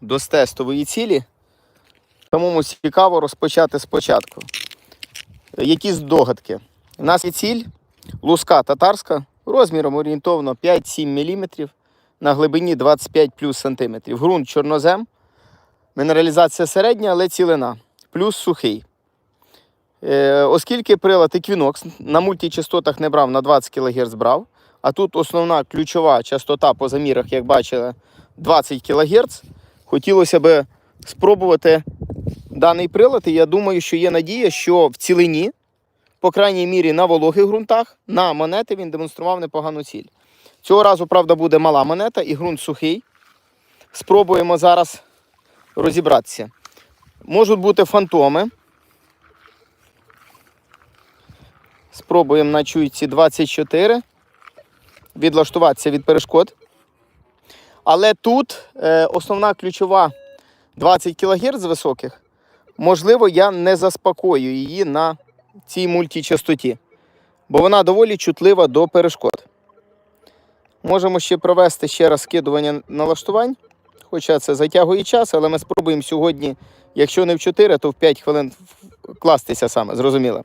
До тестової цілі. Самому цікаво розпочати спочатку. Які здогадки? У нас є ціль луска татарська розміром орієнтовно 5-7 мм на глибині 25 плюс сантиметрів. Грунт чорнозем, мінералізація середня, але цілина, плюс сухий. Е, оскільки прилад Equinox на мультичастотах не брав, на 20 кГц брав, а тут основна ключова частота по замірах, як бачили, 20 кГц, хотілося б спробувати даний прилад. І я думаю, що є надія, що в цілині, по крайній мірі на вологих ґрунтах, на монети він демонстрував непогану ціль. Цього разу, правда, буде мала монета і ґрунт сухий. Спробуємо зараз розібратися. Можуть бути фантоми. Спробуємо на чуйці 24. Відлаштуватися від перешкод. Але тут е, основна ключова 20 кГц високих. Можливо, я не заспокоюю її на цій мультичастоті, бо вона доволі чутлива до перешкод. Можемо ще провести ще раз скидування налаштувань, хоча це затягує час, але ми спробуємо сьогодні, якщо не в 4, то в 5 хвилин вкластися саме, зрозуміло.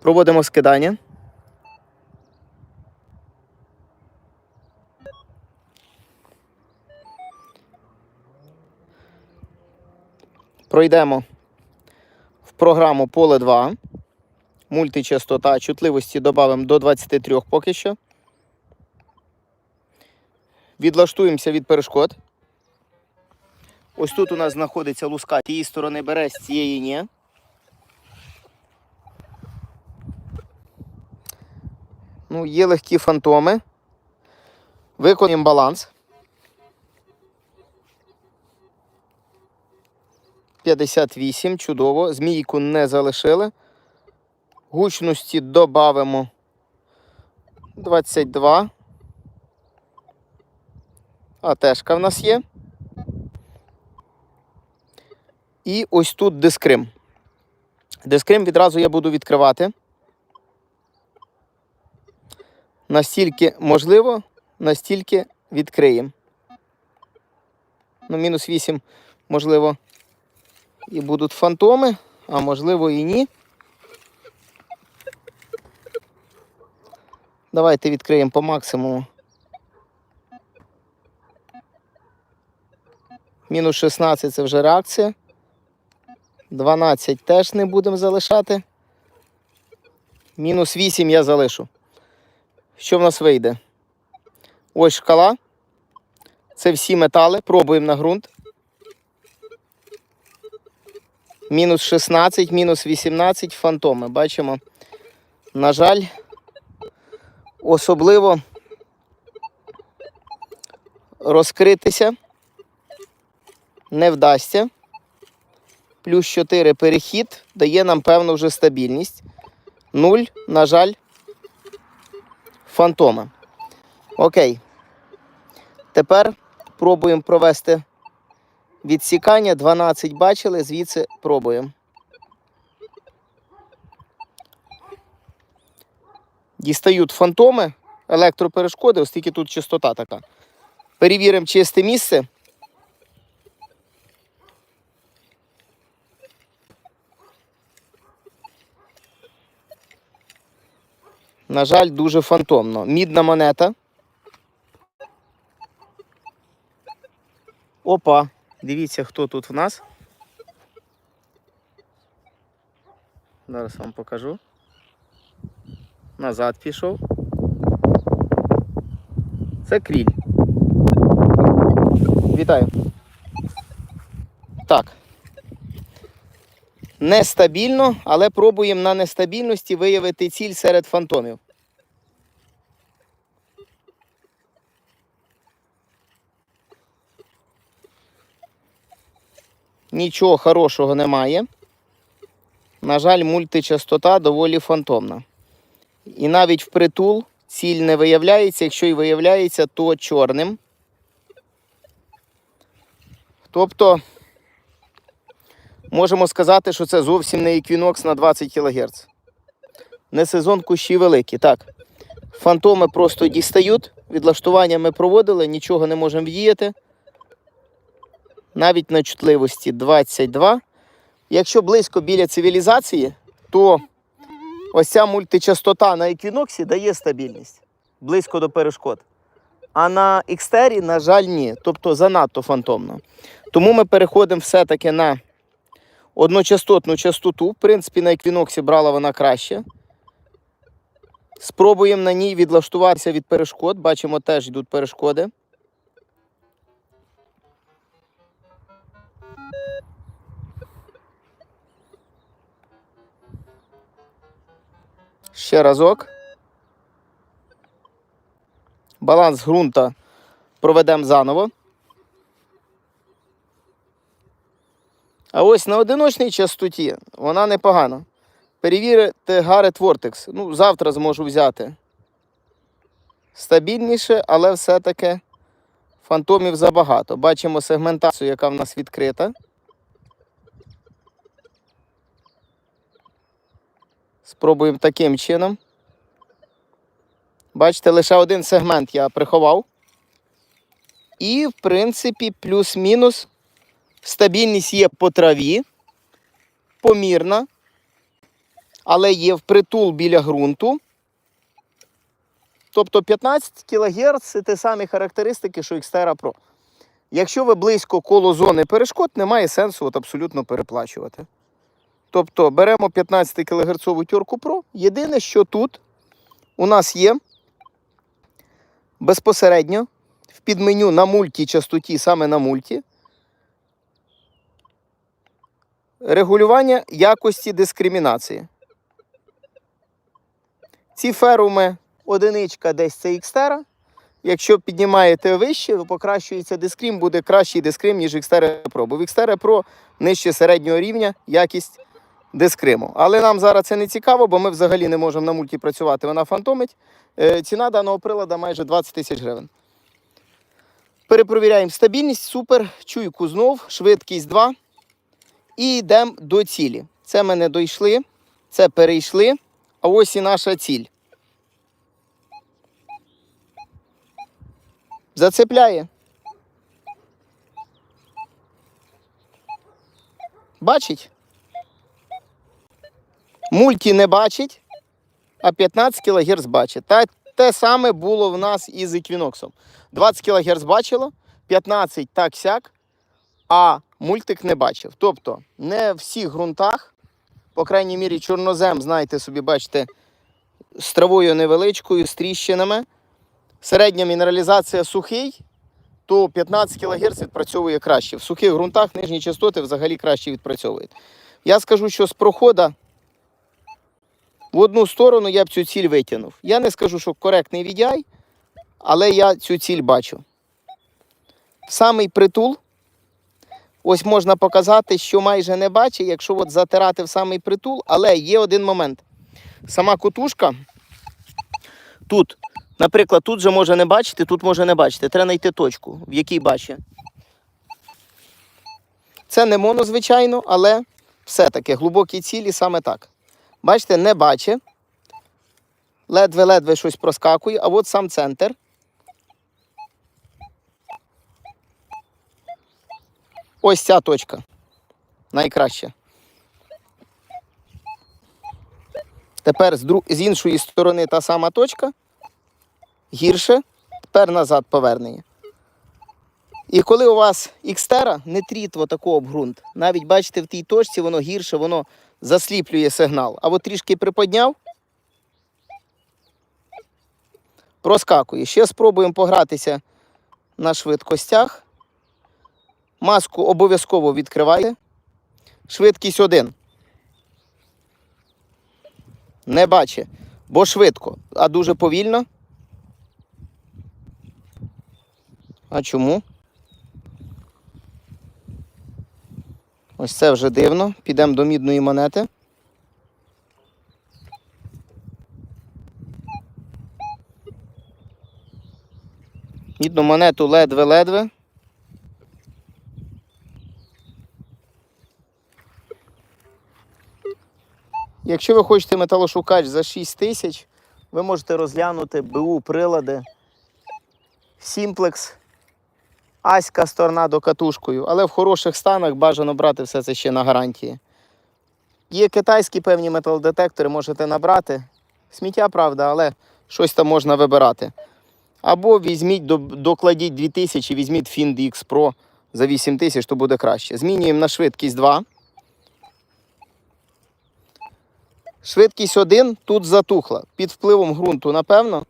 Проводимо скидання. Пройдемо в програму поле 2. Мультичастота чутливості додамо до 23 поки що. Відлаштуємося від перешкод. Ось тут у нас знаходиться луска. Тієї сторони бере, з цієї ні. Ну, є легкі фантоми. Виконуємо баланс. 58, чудово. Змійку не залишили. Гучності додамо 22. А тежка в нас є. І ось тут дискрим. Дискрим відразу я буду відкривати. Настільки можливо, настільки відкриємо. Ну, мінус 8, можливо, і будуть фантоми, а можливо і ні. Давайте відкриємо по максимуму. Мінус 16 це вже реакція. 12 теж не будемо залишати. Мінус 8 я залишу. Що в нас вийде? Ось шкала. Це всі метали. Пробуємо на ґрунт. Мінус 16, мінус 18 фантоми. Бачимо. На жаль, особливо розкритися не вдасться. Плюс 4 перехід дає нам певну вже стабільність. 0, на жаль, фантома. Окей. Тепер пробуємо провести відсікання. 12 бачили, звідси пробуємо. Дістають фантоми, електроперешкоди, оскільки тут частота така. Перевіримо чисте місце. На жаль, дуже фантомно. Мідна монета. Опа, дивіться, хто тут в нас. Зараз вам покажу. Назад пішов. Це кріль. Вітаю. Так. Нестабільно, але пробуємо на нестабільності виявити ціль серед фантомів. Нічого хорошого немає. На жаль, мультичастота доволі фантомна. І навіть впритул ціль не виявляється. Якщо і виявляється, то чорним. Тобто, можемо сказати, що це зовсім не еквінокс на 20 кГц. Не сезон кущі великі. Так. Фантоми просто дістають. Відлаштування ми проводили, нічого не можемо вдіяти. Навіть на чутливості 22. Якщо близько біля цивілізації, то ось ця мультичастота на еквіноксі дає стабільність близько до перешкод. А на Xterі, на жаль, ні. Тобто занадто фантомно. Тому ми переходимо все-таки на одночастотну частоту. В принципі, на еквіноксі брала вона краще. Спробуємо на ній відлаштуватися від перешкод. Бачимо, теж йдуть перешкоди. Ще разок. Баланс ґрунта проведемо заново. А ось на одиночній частоті вона непогана. Перевірити Garrett Vortex. Ну, завтра зможу взяти. Стабільніше, але все-таки фантомів забагато. Бачимо сегментацію, яка в нас відкрита. Спробуємо таким чином. Бачите, лише один сегмент я приховав. І, в принципі, плюс-мінус стабільність є по траві, помірна, але є впритул біля ґрунту. Тобто 15 кГц це ті самі характеристики, що Xterra Pro. Якщо ви близько коло зони перешкод, немає сенсу от абсолютно переплачувати. Тобто беремо 15 кГц тюрку Pro. Єдине, що тут у нас є безпосередньо в підменю на мульті частоті, саме на мульті, регулювання якості дискримінації. Ці феруми одиничка десь це Xterra. Якщо піднімаєте вище, покращується дискрім, буде кращий дискрим, ніж Xterra Pro. Бо в Xterra Pro нижче середнього рівня якість дискриму. Але нам зараз це не цікаво, бо ми взагалі не можемо на мульті працювати. Вона фантомить. Е, Ціна даного приладу майже 20 тисяч гривень. Перепровіряємо стабільність, супер, чуйку знов, швидкість 2. І йдемо до цілі. Це ми не дійшли, це перейшли. А ось і наша ціль. Зацепляє. Бачить? Мульті не бачить, а 15 кГц бачить. Та те саме було в нас із еквіноксом. 20 кГц бачило, 15 так сяк, а мультик не бачив. Тобто не в всіх ґрунтах, по крайній мірі, чорнозем, знаєте собі, бачите, з травою невеличкою, з тріщинами. Середня мінералізація сухий, то 15 кГц відпрацьовує краще. В сухих ґрунтах нижні частоти взагалі краще відпрацьовують. Я скажу, що з прохода в одну сторону я б цю ціль витягнув. Я не скажу, що коректний VDI, але я цю ціль бачу. Самий притул. Ось можна показати, що майже не бачить, якщо от затирати в самий притул, але є один момент. Сама кутушка тут, наприклад, тут же може не бачити, тут може не бачити. Треба знайти точку, в якій бачить. Це не моно, звичайно, але все-таки глибокі цілі саме так. Бачите, не бачить. Ледве-ледве щось проскакує, а от сам центр. Ось ця точка. Найкраща. Тепер з, іншої сторони та сама точка. Гірше. Тепер назад повернення. І коли у вас Xterra, не тріт такого об ґрунт. Навіть бачите, в тій точці воно гірше, воно засліплює сигнал. А от трішки приподняв, проскакує. Ще спробуємо погратися на швидкостях. Маску обов'язково відкривайте. Швидкість 1. Не бачить, бо швидко, а дуже повільно. А чому? Ось це вже дивно. Підемо до мідної монети. Мідну монету ледве-ледве. Якщо ви хочете металошукач за 6 тисяч, ви можете розглянути БУ прилади Simplex, Аська з торнадо катушкою, але в хороших станах бажано брати все це ще на гарантії. Є китайські певні металодетектори, можете набрати. Сміття, правда, але щось там можна вибирати. Або візьміть, докладіть 2000, візьміть Find X Pro за 8000, то буде краще. Змінюємо на швидкість 2. Швидкість 1 тут затухла. Під впливом ґрунту, напевно.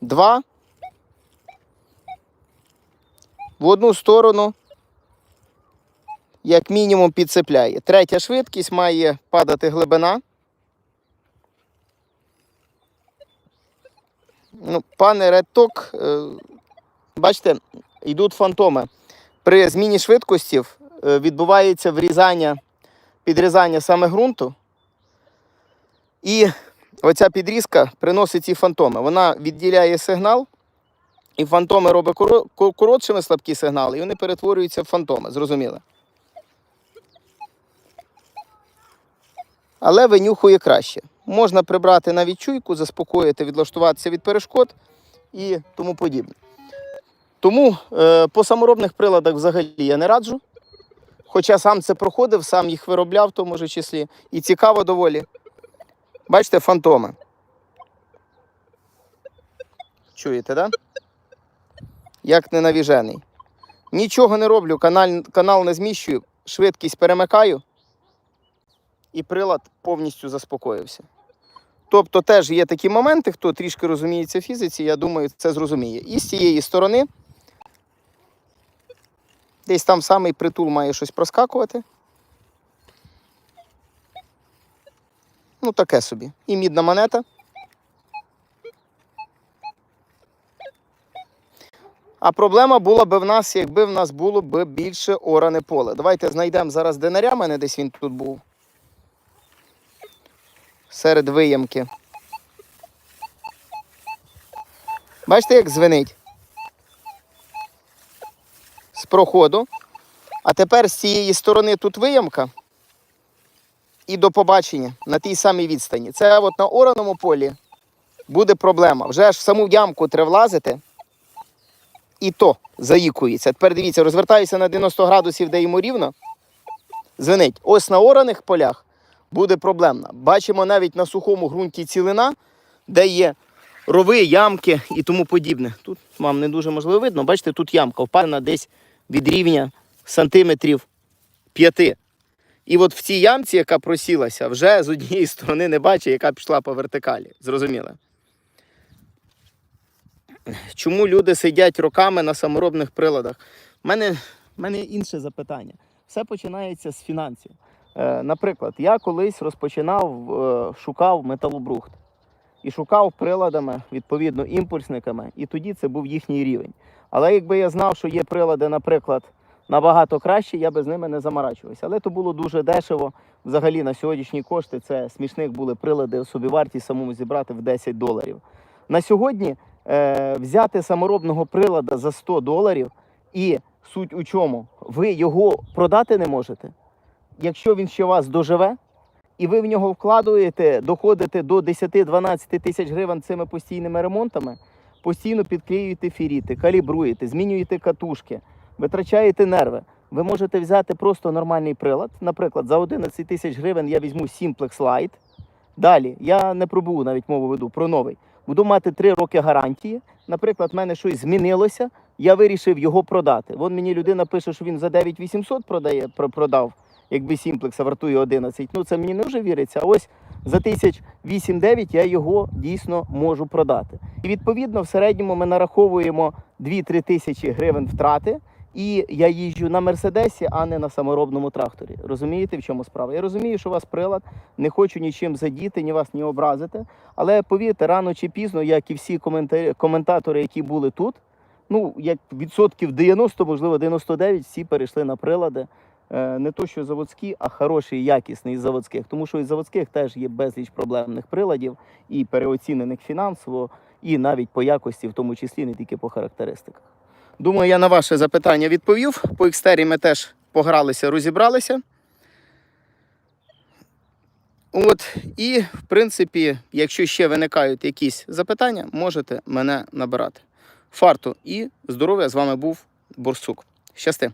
2. В одну сторону, як мінімум, підцепляє. Третя швидкість має падати глибина. Ну, пане Редток, бачите, йдуть фантоми. При зміні швидкості е, відбувається врізання, підрізання саме ґрунту. І оця підрізка приносить ці фантоми. Вона відділяє сигнал, і фантоми робить коротшими слабкі сигнали, і вони перетворюються в фантоми, зрозуміло. Але винюхує краще. Можна прибрати навіть чуйку, заспокоїти, відлаштуватися від перешкод і тому подібне. Тому е, по саморобних приладах взагалі я не раджу. Хоча сам це проходив, сам їх виробляв в тому ж числі. І цікаво доволі. Бачите, фантоми. Чуєте, так? Да? Як ненавіжений. Нічого не роблю, канал, канал не зміщую, швидкість перемикаю, і прилад повністю заспокоївся. Тобто теж є такі моменти, хто трішки розуміється в фізиці, я думаю, це зрозуміє. І з цієї сторони, десь там самий притул має щось проскакувати. Ну, таке собі. І мідна монета. А проблема була б в нас, якби в нас було б більше оране поле. Давайте знайдемо зараз динаря, мене десь він тут був. Серед виямки. Бачите, як звенить? З проходу. А тепер з цієї сторони тут виямка. І до побачення на тій самій відстані. Це от на ораному полі буде проблема. Вже аж в саму ямку треба влазити. І то заїкується. Тепер дивіться, розвертаюся на 90 градусів, де йому рівно. Звенить. Ось на ораних полях буде проблемна. Бачимо навіть на сухому ґрунті цілина, де є рови, ямки і тому подібне. Тут вам не дуже можливо видно. Бачите, тут ямка впадена десь від рівня сантиметрів 5. І от в цій ямці, яка просілася, вже з однієї сторони не бачу, яка пішла по вертикалі. Зрозуміло? Чому люди сидять роками на саморобних приладах? У мене, мене інше запитання. Все починається з фінансів. Е, наприклад, я колись розпочинав, е, шукав металобрухт і шукав приладами, відповідно, імпульсниками, і тоді це був їхній рівень. Але якби я знав, що є прилади, наприклад, набагато кращі, я би з ними не заморачувався. Але то було дуже дешево. Взагалі на сьогоднішні кошти це смішних були прилади, собівартість самому зібрати в 10 доларів. На сьогодні е, взяти саморобного прилада за 100 доларів і суть у чому? Ви його продати не можете. Якщо він ще вас доживе, і ви в нього вкладуєте, доходите до 10-12 тисяч гривень цими постійними ремонтами, постійно підклеюєте фіріти, калібруєте, змінюєте катушки, витрачаєте нерви. Ви можете взяти просто нормальний прилад. Наприклад, за 11 тисяч гривень я візьму Simplex Lite. Далі я не про БУ навіть мову веду, про новий. Буду мати 3 роки гарантії. Наприклад, в мене щось змінилося, я вирішив його продати. Вон мені людина пише, що він за 9800 продає, про- продав, якби Simplex вартує 11. Ну це мені не вже віриться. А ось за тисяч 8-9 я його дійсно можу продати. І відповідно в середньому ми нараховуємо 2-3 тисячі гривень втрати. І я їжджу на мерседесі, а не на саморобному тракторі. Розумієте, в чому справа? Я розумію, що у вас прилад, не хочу нічим задіти, ні вас ні образити. Але повірте, рано чи пізно, як і всі коментарі, коментатори, які були тут, ну як відсотків 90, можливо, 99, всі перейшли на прилади. Е, Не то, що заводські, а хороші, якісні із заводських. Тому що із заводських теж є безліч проблемних приладів і переоцінених фінансово, і навіть по якості, в тому числі не тільки по характеристиках. Думаю, я на ваше запитання відповів. По екстері ми теж погралися, розібралися. От, і, в принципі, якщо ще виникають якісь запитання, можете мене набирати. Фарту і здоров'я з вами був Борсук. Щасти!